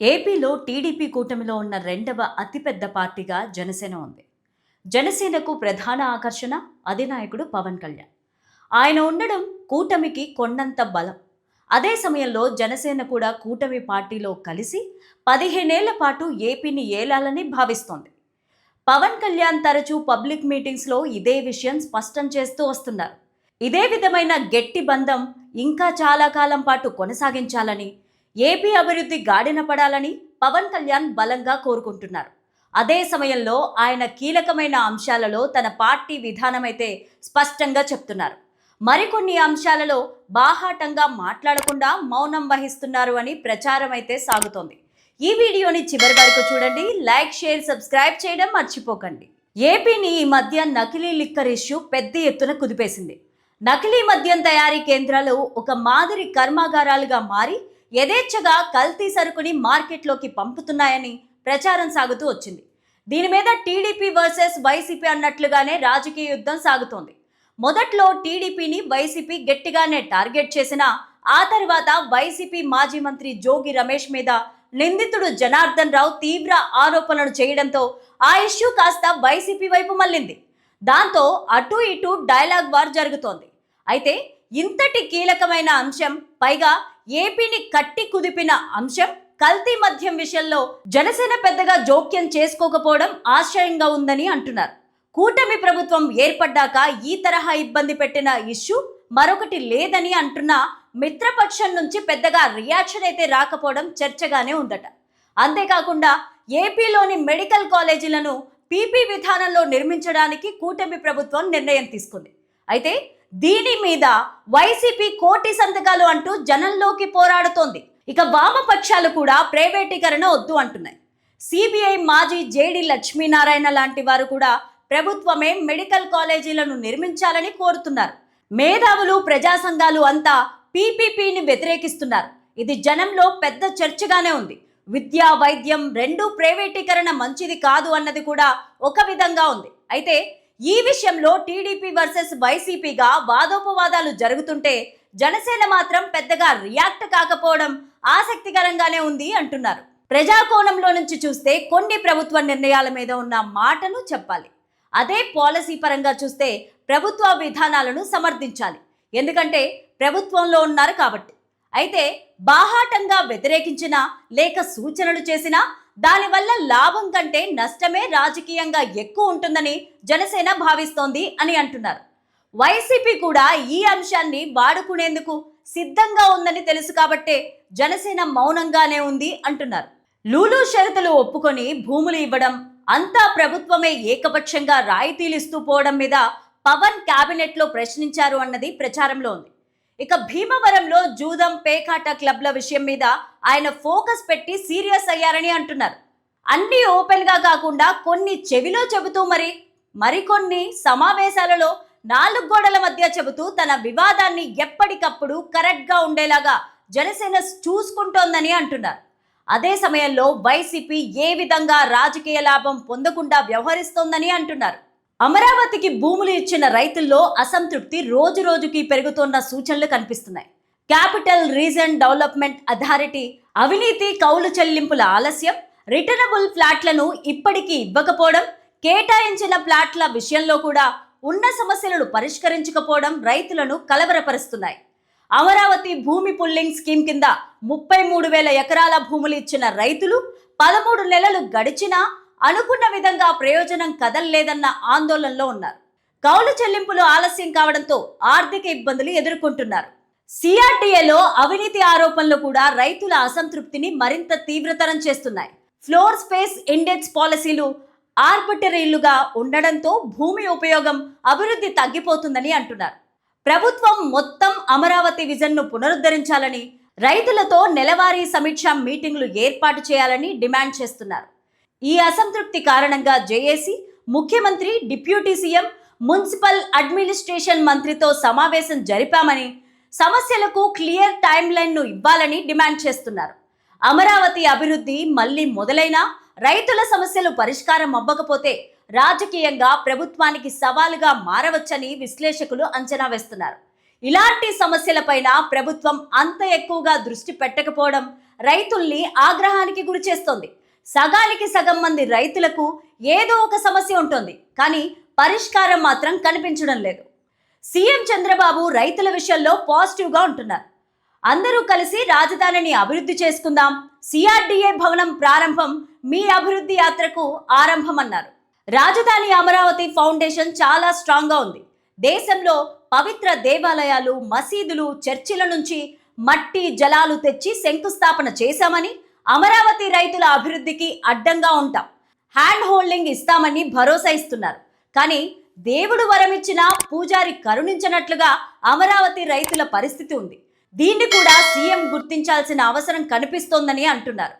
ఏపీలో టీడీపీ కూటమిలో ఉన్న రెండవ అతిపెద్ద పార్టీగా జనసేన ఉంది. జనసేనకు ప్రధాన ఆకర్షణ అధినాయకుడు పవన్ కళ్యాణ్. ఆయన ఉండడం కూటమికి కొండంత బలం. అదే సమయంలో జనసేన కూడా కూటమి పార్టీలో కలిసి పదిహేనేళ్ళ పాటు ఏపీని ఏలాలని భావిస్తోంది. పవన్ కళ్యాణ్ తరచూ పబ్లిక్ మీటింగ్స్లో ఇదే విషయం స్పష్టం చేస్తూ వస్తున్నారు. ఇదే విధమైన గట్టి బంధం ఇంకా చాలా కాలం పాటు కొనసాగించాలని ఏపీ అభివృద్ధి గాడిన పడాలని పవన్ కళ్యాణ్ బలంగా కోరుకుంటున్నారు. అదే సమయంలో ఆయన కీలకమైన అంశాలలో తన పార్టీ విధానమైతే స్పష్టంగా చెప్తున్నారు. మరికొన్ని అంశాలలో బాహాటంగా మాట్లాడకుండా మౌనం వహిస్తున్నారు అని ప్రచారం అయితే సాగుతోంది. ఈ వీడియోని చివరి వరకు చూడండి. లైక్ షేర్ సబ్స్క్రైబ్ చేయడం మర్చిపోకండి. ఏపీని ఈ మధ్య నకిలీ లిక్కర్ ఇష్యూ పెద్ద ఎత్తున కుదిపేసింది. నకిలీ మద్యం తయారీ కేంద్రాలు ఒక మాదిరి కర్మాగారాలుగా మారి యథేచ్ఛగా కల్తీ సరుకుని మార్కెట్లోకి పంపుతున్నాయని ప్రచారం సాగుతూ వచ్చింది. దీని మీద టీడీపీ వర్సెస్ వైసీపీ అన్నట్లుగానే రాజకీయ యుద్ధం సాగుతోంది. మొదట్లో టీడీపీని వైసీపీ గట్టిగానే టార్గెట్ చేసినా ఆ తర్వాత వైసీపీ మాజీ మంత్రి జోగి రమేష్ మీద నిందితుడు జనార్దన్ రావు తీవ్ర ఆరోపణలు చేయడంతో ఆ ఇష్యూ కాస్త వైసీపీ వైపు మళ్ళింది. దాంతో అటు ఇటు డైలాగ్ వార్ జరుగుతోంది. అయితే ఇంతటి కీలకమైన అంశం పైగా ఏపీని కట్టి కుదిపిన అంశం కల్తీ మద్యం విషయంలో జనసేన పెద్దగా జోక్యం చేసుకోకపోవడం ఆశ్చర్యంగా ఉందని అంటున్నారు. కూటమి ప్రభుత్వం ఏర్పడ్డాక ఈ తరహా ఇబ్బంది పెట్టిన ఇష్యూ మరొకటి లేదని అంటున్న మిత్రపక్షం నుంచి పెద్దగా రియాక్షన్ అయితే రాకపోవడం చర్చగానే ఉందట. అంతేకాకుండా ఏపీలోని మెడికల్ కాలేజీలను పీపీ విధానంలో నిర్మించడానికి కూటమి ప్రభుత్వం నిర్ణయం తీసుకుంది. అయితే దీని మీద వైసీపీ కోటి సంతకాలు అంటూ జనంలోకి పోరాడుతోంది. ఇక వామపక్షాలు కూడా ప్రైవేటీకరణ వద్దు అంటున్నాయి. సిబిఐ మాజీ జేడి లక్ష్మీనారాయణ లాంటి వారు కూడా ప్రభుత్వమే మెడికల్ కాలేజీలను నిర్మించాలని కోరుతున్నారు. మేధావులు ప్రజా సంఘాలు అంతా పీపీపీని వ్యతిరేకిస్తున్నారు. ఇది జనంలో పెద్ద చర్చగానే ఉంది. విద్య వైద్యం రెండు ప్రైవేటీకరణ మంచిది కాదు అన్నది కూడా ఒక విధంగా ఉంది. అయితే ఈ విషయంలో టీడీపీ వర్సెస్ వైసీపీగా వాదోపవాదాలు జరుగుతుంటే జనసేన మాత్రం పెద్దగా రియాక్ట్ కాకపోవడం ఆసక్తికరంగానే ఉంది అంటున్నారు. ప్రజాకోణంలో నుంచి చూస్తే కొన్ని ప్రభుత్వ నిర్ణయాల మీద ఉన్న మాటను చెప్పాలి. అదే పాలసీ పరంగా చూస్తే ప్రభుత్వ విధానాలను సమర్థించాలి. ఎందుకంటే ప్రభుత్వంలో ఉన్నారు కాబట్టి. అయితే బాహాటంగా వ్యతిరేకించినా లేక సూచనలు చేసినా దానివల్ల లాభం కంటే నష్టమే రాజకీయంగా ఎక్కువ ఉంటుందని జనసేన భావిస్తోంది అని అంటున్నారు. వైసీపీ కూడా ఈ అంశాన్ని వాడుకునేందుకు సిద్ధంగా ఉందని తెలుసు కాబట్టే జనసేన మౌనంగానే ఉంది అంటున్నారు. లూలు షరతులు ఒప్పుకొని భూములు ఇవ్వడం అంతా ప్రభుత్వమే ఏకపక్షంగా రాయితీలు ఇస్తూ పోవడం మీద పవన్ క్యాబినెట్లో ప్రశ్నించారు అన్నది ప్రచారంలో ఉంది. ఇక భీమవరంలో జూదం పేకాట క్లబ్ల విషయం మీద ఆయన ఫోకస్ పెట్టి సీరియస్ అయ్యారని అంటున్నారు. అన్ని ఓపెన్గా కాకుండా కొన్ని చెవిలో చెబుతూ మరి మరికొన్ని సమావేశాలలో నాలుగు గోడల మధ్య చెబుతూ తన వివాదాన్ని ఎప్పటికప్పుడు కరెక్ట్గా ఉండేలాగా జనసేన చూసుకుంటోందని అంటున్నారు. అదే సమయంలో వైసీపీ ఏ విధంగా రాజకీయ లాభం పొందకుండా వ్యవహరిస్తోందని అంటున్నారు. అమరావతికి భూములు ఇచ్చిన రైతుల్లో అసంతృప్తి రోజు రోజుకి పెరుగుతోన్న సూచనలు కనిపిస్తున్నాయి. క్యాపిటల్ రీజన్ డెవలప్మెంట్ అథారిటీ అవినీతి కౌలు చెల్లింపుల ఆలస్యం రిటర్నబుల్ ఫ్లాట్లను ఇప్పటికీ ఇవ్వకపోవడం కేటాయించిన ఫ్లాట్ల విషయంలో కూడా ఉన్న సమస్యలను పరిష్కరించకపోవడం రైతులను కలవరపరుస్తున్నాయి. అమరావతి భూమి పుల్లింగ్ స్కీమ్ కింద ముప్పై మూడు వేల ఎకరాల భూములు ఇచ్చిన రైతులు పదమూడు నెలలు గడిచినా అనుకున్న విధంగా ప్రయోజనం కదలలేదన్న ఆందోళనలో ఉన్నారు. కౌలు చెల్లింపులు ఆలస్యం కావడంతో ఆర్థిక ఇబ్బందులు ఎదుర్కొంటున్నారు. సిఆర్డీఏలో అవినీతి ఆరోపణలు కూడా రైతుల అసంతృప్తిని మరింత తీవ్రతరం చేస్తున్నాయి. ఫ్లోర్ స్పేస్ ఇండెక్స్ పాలసీలు ఆర్బిటరీలుగా ఉండడంతో భూమి ఉపయోగం అభివృద్ధి తగ్గిపోతుందని అంటున్నారు. ప్రభుత్వం మొత్తం అమరావతి విజన్ను పునరుద్ధరించాలని రైతులతో నెలవారీ సమీక్ష మీటింగ్లు ఏర్పాటు చేయాలని డిమాండ్ చేస్తున్నారు. ఈ అసంతృప్తి కారణంగా జేఏసీ ముఖ్యమంత్రి డిప్యూటీ సీఎం మున్సిపల్ అడ్మినిస్ట్రేషన్ మంత్రితో సమావేశం జరిపామని సమస్యలకు క్లియర్ టైం లైన్ను ఇవ్వాలని డిమాండ్ చేస్తున్నారు. అమరావతి అభివృద్ధి మళ్ళీ మొదలైనా రైతుల సమస్యలు పరిష్కారం అవ్వకపోతే రాజకీయంగా ప్రభుత్వానికి సవాలుగా మారవచ్చని విశ్లేషకులు అంచనా వేస్తున్నారు. ఇలాంటి సమస్యలపైన ప్రభుత్వం అంత ఎక్కువగా దృష్టి పెట్టకపోవడం రైతుల్ని ఆగ్రహానికి గురి చేస్తోంది సగానికి సగం మంది రైతులకు ఏదో ఒక సమస్య ఉంటుంది. కానీ పరిష్కారం మాత్రం కనిపించడం లేదు. సీఎం చంద్రబాబు రైతుల విషయంలో పాజిటివ్గా ఉంటున్నారు. అందరూ కలిసి రాజధానిని అభివృద్ధి చేసుకుందాం. సిఆర్డీఏ భవనం ప్రారంభం మీ అభివృద్ధి యాత్రకు ఆరంభమన్నారు. రాజధాని అమరావతి ఫౌండేషన్ చాలా స్ట్రాంగ్గా ఉంది. దేశంలో పవిత్ర దేవాలయాలు మసీదులు చర్చిల నుంచి మట్టి జలాలు తెచ్చి శంకుస్థాపన చేశామని అమరావతి రైతుల అభివృద్ధికి అడ్డంగా ఉంటాం. హ్యాండ్ హోల్డింగ్ ఇస్తామని భరోసా ఇస్తున్నారు. కానీ దేవుడు వరమిచ్చినా పూజారి కరుణించినట్లుగా అమరావతి రైతుల పరిస్థితి ఉంది. దీన్ని కూడా సీఎం గుర్తించాల్సిన అవసరం కనిపిస్తోందని అంటున్నారు.